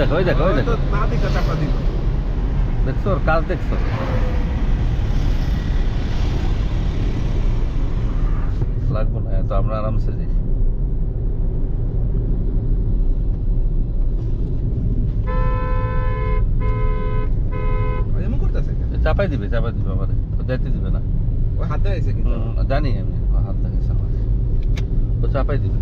দেখো ওই দেখো ওই দেখো। দেখছ ওর কাজ দেখছ? লাগবো না এত আমরা আরামসে যাই? চাপাই দিবে চাপাই দিবে আমারে। যাইতে দিবে না। হাত দেখাইছে জানি আমি হাত লাগাইছে আমার। ও চাপাই দিবে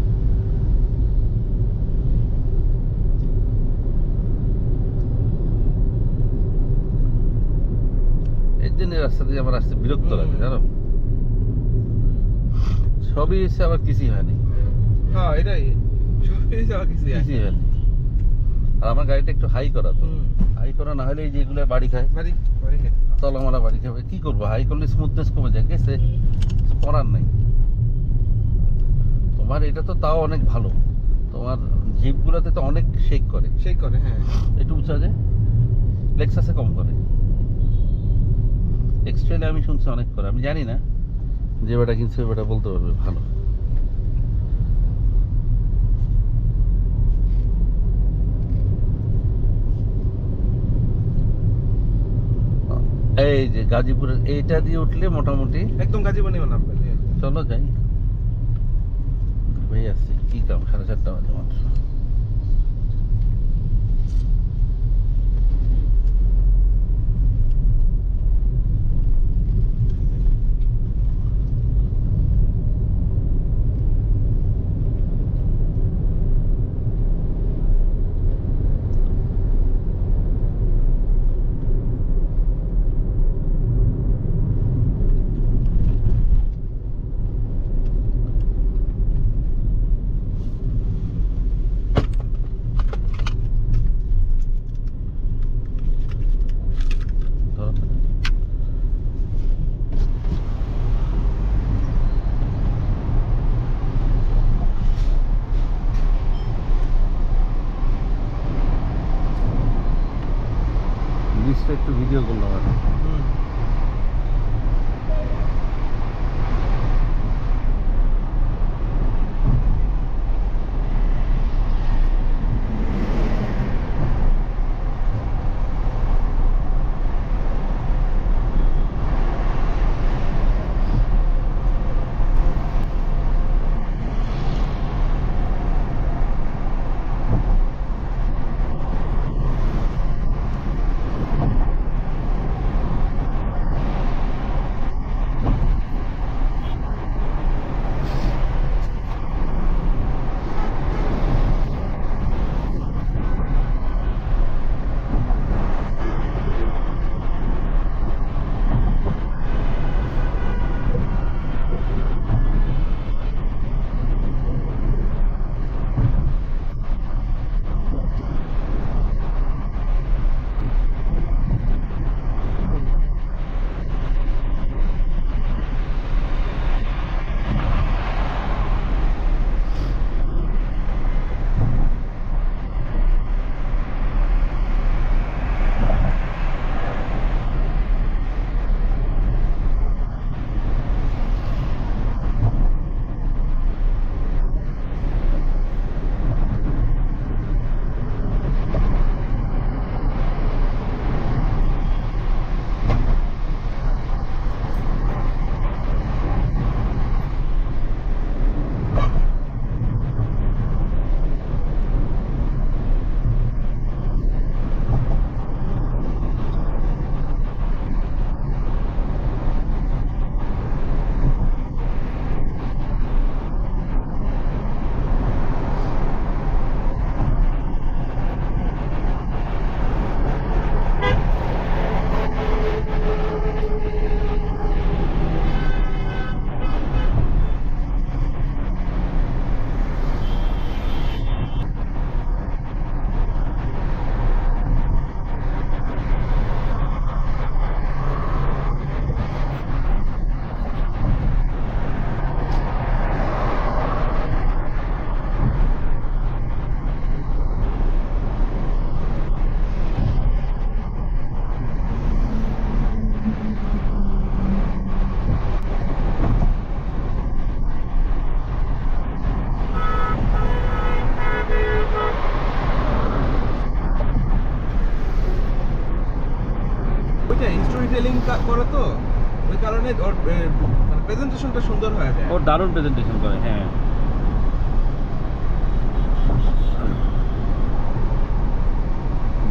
এই জন্য রাস্তা দিয়ে আমার আসতে বিরক্ত লাগে। জানো? সবই এসে আবার কিছুই হয়নি। হ্যাঁ এটাই। সবই কিছু কিছুই হয়নি। আর আমার গাড়িটা একটু হাই করা তো। হাই করা না হলে এই যে এগুলো বাড়ি খায়। বাড়ি বাড়ি। তলামালা বাড়ি খাবে। কি করব? হাই করলে স্মুথনেস কমে যায়। গেছে। করার নাই। তোমার এটা তো তাও অনেক ভালো। তোমার জিপগুলোতে তো অনেক শেক করে। সেই করে হ্যাঁ। একটু উঁচা যে। লেক্সাসে কম করে। এক্সট্রেলে আমি শুনছি অনেক করে আমি জানি না। যে বেটা কিনছে বেটা বলতে পারবে ভালো। এই যে গাজীপুরের এইটা দিয়ে উঠলে মোটামুটি একদম গাজীবনি নামবে চলো যাই। ভাই আসছি কি কাম? সাড়ে চারটা বাজে মাত্র। সেলিং করে তো ওই কারণে ওর মানে প্রেজেন্টেশনটা সুন্দর হয়ে যায়। ও দারুণ প্রেজেন্টেশন করে হ্যাঁ।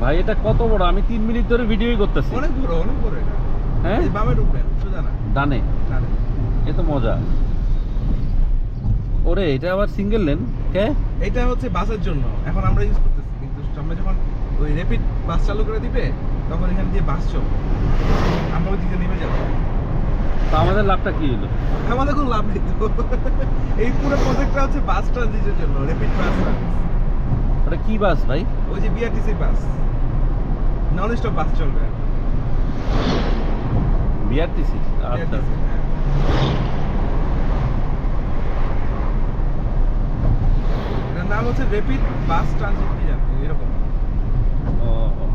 ভাই এটা কত বড়? আমি তিন মিনিট ধরে ভিডিওই করতেছি। অনেক বড় অনেক বড় এটা। হ্যাঁ? বামে ঢুকবেন সোজা না ডানে? ডানে। এ তো মজা। ওরে এটা আবার সিঙ্গেল লেন কে? এটা হচ্ছে বাসের জন্য। এখন আমরা ইউজ করতেছি কিন্তু সামনে যখন ওই র্যাপিড বাস চালু করে দিবে তখন এখান দিয়ে বাস চলবে। আমরা ওই দিকে নেমে যাব। তো আমাদের লাভটা কি হলো? আমাদের কোনো লাভ নেই তো। এই পুরো প্রজেক্টটা হচ্ছে বাস ট্রানজিটের জন্য র্যাপিড বাস সার্ভিস ওটা কি বাস ভাই? ওই যে বিআরটিসি বাস নন স্টপ বাস চলবে বিআরটিসি আচ্ছা। হ্যাঁ। নাম হচ্ছে র্যাপিড বাস ট্রানজিট কি। জানি এরকম ও ও।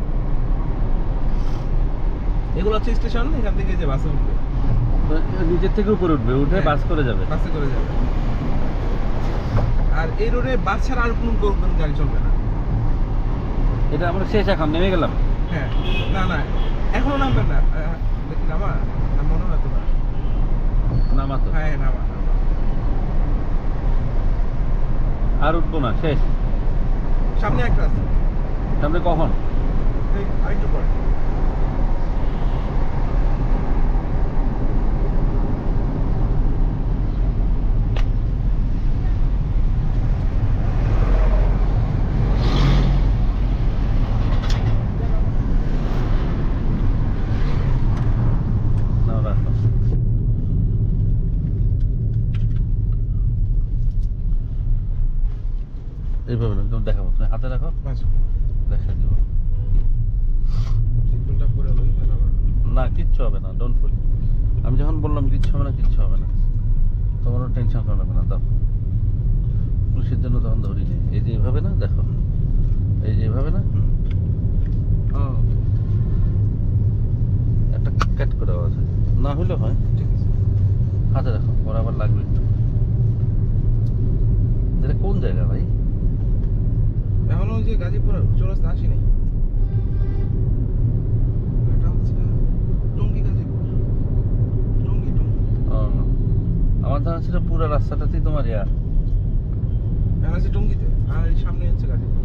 এগুলো হচ্ছে স্টেশন এখান থেকে যে বাসে উঠবে। তো নিচের থেকে উপরে উঠবে উঠে হ্যাঁ। বাস করে যাবে। বাসে করে যাবে। আর এই রোডে বাস ছাড়া আর কোনো কোনো গাড়ি চলবে না। এটা আমরা শেষ এখন নেমে গেলাম। হ্যাঁ না না এখনও নামবেন না। দেখি নামা? মনে হয় তো না নামা তো। হ্যাঁ নামা আর উঠবো না শেষ। সামনে একটা আছে। তাহলে কখন? আরেকটু পরে না রাখো এইভাবে না তুমি দেখাবো তুমি হাতে রাখো আচ্ছা দেখা দিব না কিচ্ছু হবে না ডোন্ট ফুল আমি যখন বললাম কিচ্ছু হবে না কিচ্ছু হবে না। তোমারও টেনশন করা লাগবে না দাও। পুলিশের জন্য তখন ধরিনি এই যে এভাবে না দেখো। এই যে এভাবে না ও একটা ক্যাট করে আছে। না হইলে হয়। হাতে রাখো ওর আবার লাগবে একটু। এটা কোন জায়গা ভাই? এখনও যে গাজীপুর চৌরাস্তা আসি নাই এটা হচ্ছে টঙ্গী গাজীপুর। টঙ্গী টঙ্গী। আমার ধারণা ছিল পুরো রাস্তাটাতেই তোমার ইয়া। এখন আছে টঙ্গীতে আর এই সামনে হচ্ছে গাজীপুর।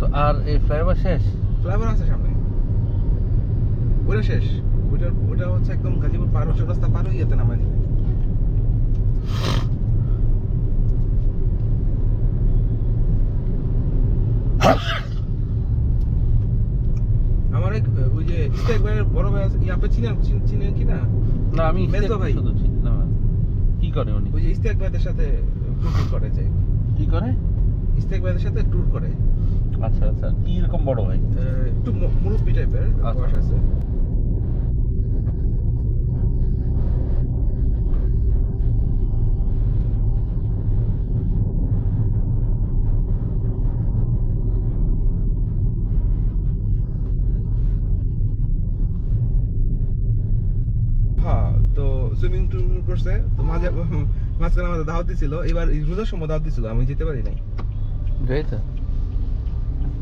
তো আর এই ফ্লাইওভার শেষ? ফ্লাইওভার আছে সামনে। ওইটা শেষ। ওইটা ওইটা হচ্ছে একদম গাজীপুর পার চৌরাস্তা পার হয়ে যেতে নামাই দিবে আমার ওই যে ভাইয়ের বড় ভাই ইয়াপে চিনেন চিনেন কি না? না আমি মেজো ভাই। শুধু চিনি না। কি করে উনি? ওই যে ইস্তেক ভাইদের সাথে ট্যুর করে যায় কি করে? ইস্তেক ভাইদের সাথে ট্যুর করে। আচ্ছা আচ্ছা। কি রকম বড় ভাই? একটু মুরুব্বি মুরব্বি টাইপের আচ্ছা। বয়স আছে হ্যাঁ তো সুইমিং টুইং করছে তো মাঝে মাঝখানে আমাদের দাওয়াত দিছিল এবার রোজার সময় দাওয়াত দিছিল আমি যেতে পারি নাই। যাই তো।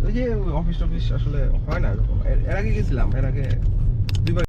ওই যে অফিস টফিস আসলে হয় না এরকম। এর এর আগে গেছিলাম এর আগে দুইবার